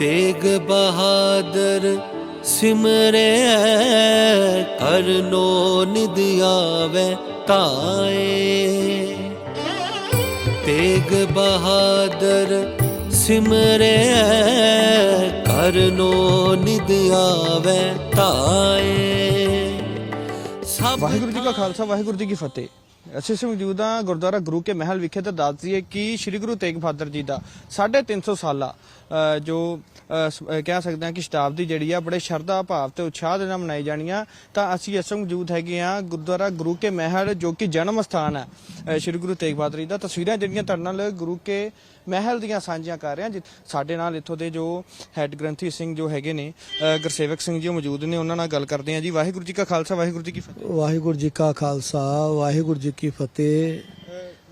ਤੇਗ ਬਹਾਦਰ ਸਿਮਰੇ ਕਰਨੋ ਨਿਦ ਆਵੇ ਤਾਏ। ਤੇਗ ਬਹਾਦਰ ਸਿਮਰੇ ਕਰਨੋ ਨਿਦ ਆਵੇ ਤਾਏ। ਸਭ ਵਾਹਿਗੁਰੂ ਜੀ ਕਾ ਖਾਲਸਾ ਵਾਹਿਗੁਰੂ ਜੀ ਕੀ ਫਤਿਹ। ਅਸੀਂ ਇਸ ਮੌਜੂਦ ਹਾਂ ਗੁਰਦੁਆਰਾ ਗੁਰੂ ਕੇ ਮਹਿਲ ਵਿਖੇ ਤੇ ਦੱਸ ਦਈਏ ਕਿ ਸ੍ਰੀ ਗੁਰੂ ਤੇਗ ਬਹਾਦਰ ਜੀ ਦਾ 350 ਸਾਲਾ ਅ, ਜੋ ਕਹਿ ਸਕਦੇ ਹਾਂ ਕਿ ਸ਼ਤਾਬਦੀ ਜਿਹੜੀ ਆ ਬੜੇ ਸ਼ਰਧਾ ਭਾਵ ਤੇ ਉਤਸ਼ਾਹ ਦੇ ਨਾਲ ਮਨਾਈ ਜਾਣੀ ਆ। ਤਾਂ ਅਸੀਂ ਇਸ ਮੌਜੂਦ ਹੈਗੇ ਆ ਗੁਰਦੁਆਰਾ ਗੁਰੂ ਕੇ ਮਹਿਲ ਜੋ ਕਿ ਜਨਮ ਸਥਾਨ ਹੈ ਸ੍ਰੀ ਗੁਰੂ ਤੇਗ ਬਹਾਦਰ ਜੀ ਦਾ। ਤਸਵੀਰਾਂ ਜਿਹੜੀਆਂ ਤੁਹਾਡੇ ਨਾਲ ਗੁਰੂ ਕੇ ਮਹਿਲ ਦੀਆਂ ਸਾਂਝੀਆਂ ਕਰ ਰਹੇ ਹਾਂ ਸਾਡੇ ਨਾਲ ਇੱਥੋਂ ਦੇ ਜੋ ਹੈੱਡ ਗ੍ਰੰਥੀ ਸਿੰਘ ਜੋ ਹੈਗੇ ਨੇ ਗੁਰਸੇਵਕ ਸਿੰਘ ਜੀ ਮੌਜੂਦ ਨੇ ਉਹਨਾਂ ਨਾਲ ਗੱਲ ਕਰਦੇ ਹਾਂ ਜੀ। ਵਾਹਿਗੁਰੂ ਜੀ ਕਾ ਖਾਲਸਾ ਵਾਹਿਗੁਰੂ ਜੀ ਕੀ ਫਤਿਹ। ਵਾਹਿਗੁਰੂ ਜੀ ਕਾ ਖਾਲਸਾ ਵਾਹਿਗੁਰੂ ਜੀ ਕੀ ਫਤਿਹ।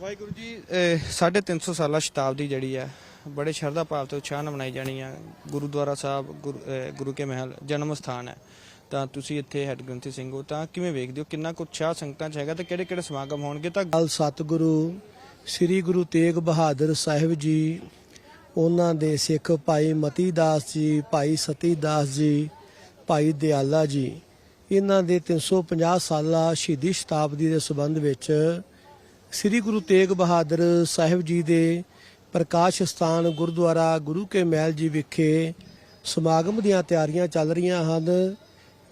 ਵਾਹਿਗੁਰੂ ਜੀ ਅਹ ਸਾਢੇ 350 ਸਾਲਾ ਸ਼ਤਾਬਦੀ ਜਿਹੜੀ ਹੈ ਬੜੇ ਸ਼ਰਧਾ ਭਾਵ ਤੇ ਉਤਸ਼ਾਹ ਨਾਲ ਮਨਾਈ ਜਾਣੀ ਹੈ ਗੁਰਦੁਆਰਾ ਸਾਹਿਬ ਗੁਰ- ਕੇ ਮਹਿਲ ਜਨਮ ਸਥਾਨ ਹੈ। ਤਾਂ ਤੁਸੀਂ ਇੱਥੇ ਹੈੱਡ ਗ੍ਰੰਥੀ ਸਿੰਘ ਹੋ ਤਾਂ ਕਿਵੇਂ ਵੇਖਦੇ ਹੋ? ਕਿੰਨਾ ਕੁ ਉਤਸ਼ਾਹ ਸੰਗਤਾਂ 'ਚ ਹੈਗਾ ਤੇ ਕਿਹੜੇ ਕਿਹੜੇ ਸਮਾਗਮ ਹੋਣਗੇ? ਤਾਂ ਅਲ ਸਤਿਗੁਰੂ ਸ੍ਰੀ ਗੁਰੂ ਤੇਗ ਬਹਾਦਰ ਸਾਹਿਬ ਜੀ, ਉਹਨਾਂ ਦੇ ਸਿੱਖ ਭਾਈ ਮਤੀ ਦਾਸ ਜੀ, ਭਾਈ ਸਤੀ ਦਾਸ ਜੀ, ਭਾਈ ਦਿਆਲਾ ਜੀ, ਇਹਨਾਂ ਦੇ 350 ਸਾਲਾ ਸ਼ਹੀਦੀ ਸ਼ਤਾਬਦੀ ਦੇ ਸੰਬੰਧ ਵਿੱਚ ਸ੍ਰੀ ਗੁਰੂ ਤੇਗ ਬਹਾਦਰ ਸਾਹਿਬ ਜੀ ਦੇ ਪ੍ਰਕਾਸ਼ ਸਥਾਨ ਗੁਰਦੁਆਰਾ ਗੁਰੂ ਕੇ ਮਹਿਲ ਜੀ ਵਿਖੇ ਸਮਾਗਮ ਦੀਆਂ ਤਿਆਰੀਆਂ ਚੱਲ ਰਹੀਆਂ ਹਨ।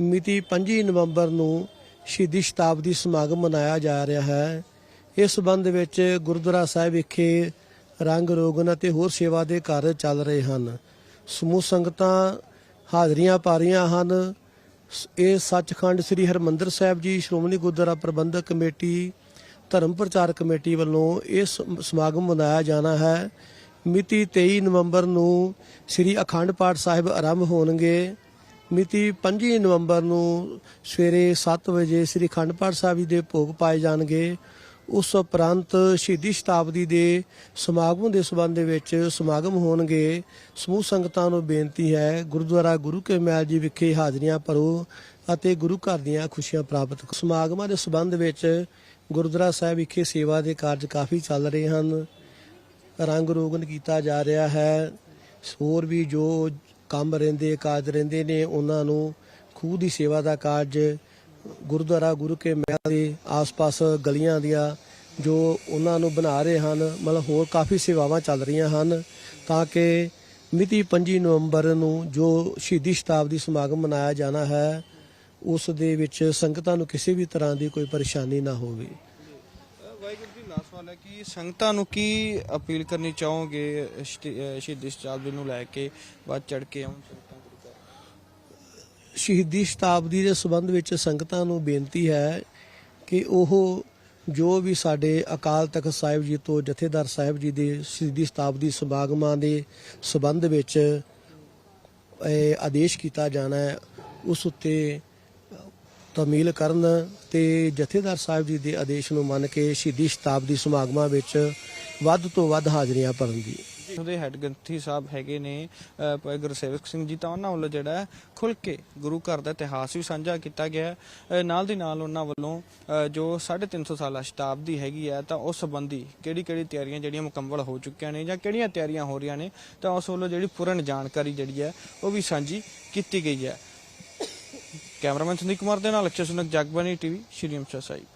ਮਿਤੀ 25 ਨਵੰਬਰ ਨੂੰ ਸ਼ਹੀਦੀ ਸ਼ਤਾਬਦੀ ਸਮਾਗਮ ਮਨਾਇਆ ਜਾ ਰਿਹਾ ਹੈ। ਇਸ ਸੰਬੰਧ ਵਿੱਚ ਗੁਰਦੁਆਰਾ ਸਾਹਿਬ ਵਿਖੇ ਰੰਗ ਰੋਗਨ ਅਤੇ ਹੋਰ ਸੇਵਾ ਦੇ ਕਾਰਜ ਚੱਲ ਰਹੇ ਹਨ। ਸਮੂਹ ਸੰਗਤਾਂ ਹਾਜ਼ਰੀਆਂ ਪਾ ਰਹੀਆਂ ਹਨ। ਸ- ਇਹ ਸੱਚਖੰਡ ਸ੍ਰੀ ਹਰਮੰਦਰ ਸਾਹਿਬ ਜੀ, ਸ਼੍ਰੋਮਣੀ ਗੁਰਦੁਆਰਾ ਪ੍ਰਬੰਧਕ ਕਮੇਟੀ, ਧਰਮ ਪ੍ਰਚਾਰ ਕਮੇਟੀ ਵੱਲੋਂ ਇਹ ਸਮਾਗਮ ਮਨਾਇਆ ਜਾਣਾ ਹੈ। ਮਿਤੀ 23 ਨਵੰਬਰ ਨੂੰ ਸ੍ਰੀ ਅਖੰਡ ਪਾਠ ਸਾਹਿਬ ਆਰੰਭ ਹੋਣਗੇ। ਮਿਤੀ 25 ਨਵੰਬਰ ਨੂੰ ਸਵੇਰੇ 7 ਵਜੇ ਸ੍ਰੀ ਅਖੰਡ ਪਾਠ ਸਾਹਿਬ ਜੀ ਦੇ ਭੋਗ ਪਾਏ ਜਾਣਗੇ। ਉਸ ਉਪਰੰਤ ਸ਼ਹੀਦੀ ਸ਼ਤਾਬਦੀ ਦੇ ਸਮਾਗਮ ਦੇ ਸਬੰਧ ਦੇ ਵਿੱਚ ਸਮਾਗਮ ਹੋਣਗੇ। ਸਮੂਹ ਸੰਗਤਾਂ ਨੂੰ ਬੇਨਤੀ ਹੈ, ਗੁਰਦੁਆਰਾ ਗੁਰੂ ਕੇ ਮਹਿਲ ਜੀ ਵਿਖੇ ਹਾਜ਼ਰੀਆਂ ਭਰੋ ਅਤੇ ਗੁਰੂ ਘਰ ਦੀਆਂ ਖੁਸ਼ੀਆਂ ਪ੍ਰਾਪਤ ਕਰੋ। ਸਮਾਗਮਾਂ ਦੇ ਸਬੰਧ ਵਿੱਚ ਗੁਰਦੁਆਰਾ ਸਾਹਿਬ ਵਿਖੇ ਸੇਵਾ ਦੇ ਕਾਰਜ ਕਾਫੀ ਚੱਲ ਰਹੇ ਹਨ। ਰੰਗ ਰੋਗਨ ਕੀਤਾ ਜਾ ਰਿਹਾ ਹੈ। ਹੋਰ ਵੀ ਜੋ ਕੰਮ ਰਹਿੰਦੇ, ਕਾਜ ਰਹਿੰਦੇ ਨੇ, ਉਹਨਾਂ ਨੂੰ ਖੂਹ ਦੀ ਸੇਵਾ ਦਾ ਕਾਰਜ ਗੁਰਦੁਆਰਾ ਗੁਰੂ ਕੇ ਮਹਿਲ ਦੇ ਆਸ-ਪਾਸ ਗਲੀਆਂ ਦੀਆਂ ਜੋ ਉਹਨਾਂ ਨੂੰ ਬਣਾ ਰਹੇ ਹਨ, ਮਤਲਬ ਹੋਰ ਕਾਫੀ ਸੇਵਾਵਾਂ ਚੱਲ ਰਹੀਆਂ ਹਨ ਤਾਂ ਕਿ ਮਿਤੀ 25 ਨਵੰਬਰ ਨੂੰ ਜੋ ਸ਼ਹੀਦੀ ਸ਼ਤਾਬਦੀ ਸਮਾਗਮ ਮਨਾਇਆ ਜਾਣਾ ਹੈ, ਉਸ ਦੇ ਵਿੱਚ ਸੰਗਤਾਂ ਨੂੰ ਕਿਸੇ ਵੀ ਤਰ੍ਹਾਂ ਦੀ ਕੋਈ ਪਰੇਸ਼ਾਨੀ ਨਾ ਹੋਵੇ। ਵਾਹਿਗੁਰੂ ਜੀ ਲਾਸਟ ਸਵਾਲ ਹੈ ਕਿ ਸੰਗਤਾਂ ਨੂੰ ਕੀ ਅਪੀਲ ਕਰਨੀ ਚਾਹੋਗੇ, ਸ਼ਹੀਦੀ ਸ਼ਤਾਬਦੀ ਨੂੰ ਲੈ ਕੇ, ਵੱਧ ਚੜ ਕੇ ਆਉਣ ਸ਼ਹੀਦੀ ਸ਼ਤਾਬਦੀ ਦੇ ਸੰਬੰਧ ਵਿੱਚ ਸੰਗਤਾਂ ਨੂੰ ਬੇਨਤੀ ਹੈ ਕਿ ਉਹ ਜੋ ਵੀ ਸਾਡੇ ਅਕਾਲ ਤਖਤ ਸਾਹਿਬ ਜੀ ਤੋਂ ਜਥੇਦਾਰ ਸਾਹਿਬ ਜੀ ਦੇ ਸ਼ਹੀਦੀ ਸ਼ਤਾਬਦੀ ਸਮਾਗਮਾਂ ਦੇ ਸੰਬੰਧ ਵਿੱਚ ਆਦੇਸ਼ ਕੀਤਾ ਜਾਣਾ ਹੈ, ਉਸ ਉੱਤੇ ਤਮੀਲ ਕਰਨ ਤੇ ਜਥੇਦਾਰ ਸਾਹਿਬ ਜੀ ਦੇ ਆਦੇਸ਼ ਨੂੰ ਮੰਨ ਕੇ ਸ਼ਹੀਦੀ ਸ਼ਤਾਬਦੀ ਸਮਾਗਮਾਂ ਵਿੱਚ ਵੱਧ ਤੋਂ ਵੱਧ ਹਾਜ਼ਰੀਆਂ ਭਰਨ ਦੀ। ਉਹਦੇ ਹੈੱਡ ਗ੍ਰੰਥੀ ਸਾਹਿਬ ਹੈਗੇ ਨੇ ਭਾਈ ਗੁਰਸੇਵਕ ਸਿੰਘ ਜੀ ਤਾਂ ਉਹਨਾਂ ਵੱਲੋਂ ਜਿਹੜਾ ਹੈ ਖੁੱਲ ਕੇ ਗੁਰੂ ਘਰ ਦਾ ਇਤਿਹਾਸ ਵੀ ਸਾਂਝਾ ਕੀਤਾ ਗਿਆ ਨਾਲ ਦੀ ਨਾਲ ਉਹਨਾਂ ਵੱਲੋਂ ਅਹ, ਜੋ 350 ਸਾਲਾ ਸ਼ਤਾਬਦੀ ਹੈਗੀ ਹੈ ਤਾਂ ਉਸ ਸੰਬੰਧੀ ਕਿਹੜੀ ਕਿਹੜੀ ਤਿਆਰੀਆਂ ਜਿਹੜੀਆਂ ਮੁਕੰਮਲ ਹੋ ਚੁੱਕੀਆਂ ਨੇ ਜਾਂ ਕਿਹੜੀਆਂ ਤਿਆਰੀਆਂ ਹੋ ਰਹੀਆਂ ਨੇ ਤਾਂ ਉਸ ਵੱਲੋਂ ਜਿਹੜੀ ਪੂਰਨ ਜਾਣਕਾਰੀ ਜਿਹੜੀ ਹੈ ਉਹ ਵੀ ਸਾਂਝੀ ਕੀਤੀ ਗਈ ਹੈ। ਕੈਮਰਾਮੈਨ ਸੰਦੀਪ ਕੁਮਾਰ ਦੇ ਨਾਲ ਅਕਸ਼ਰ ਸੁਨਕ ਜਗਬਾਨੀ ਟੀਵੀ ਸ਼੍ਰੀ ਅੰਮ੍ਰਿਤਸਰ ਸਾਹਿਬ।